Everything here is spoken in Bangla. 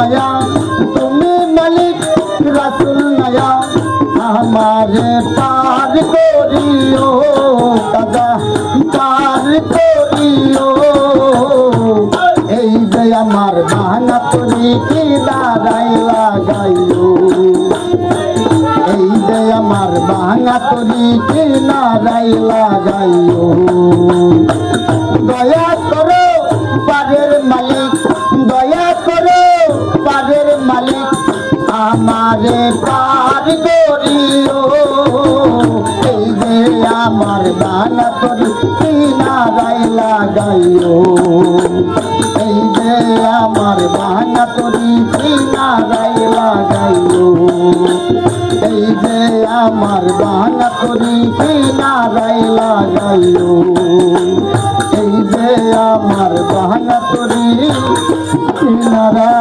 নয়া, তুমি মালিক, রাসুল নয়া। আমারে পার করিও, দাদা, পার করিও। এই যে আমার ভাঙা তরি কি দাঁড়াই লাগাইও এই যে আমার ভাঙা তরি কি নারাই লাগাইও আমারে পার করিও। এই যে আমার ভাঙা তরি কি নারাই লাগাইও। এই যে আমার বাহানা তরি কিনারাই লাগাইও। এই যে আমার বাহানা তরি কিনারাই লাগাইও। এই যে আমার বাহানা তরি কিনারাই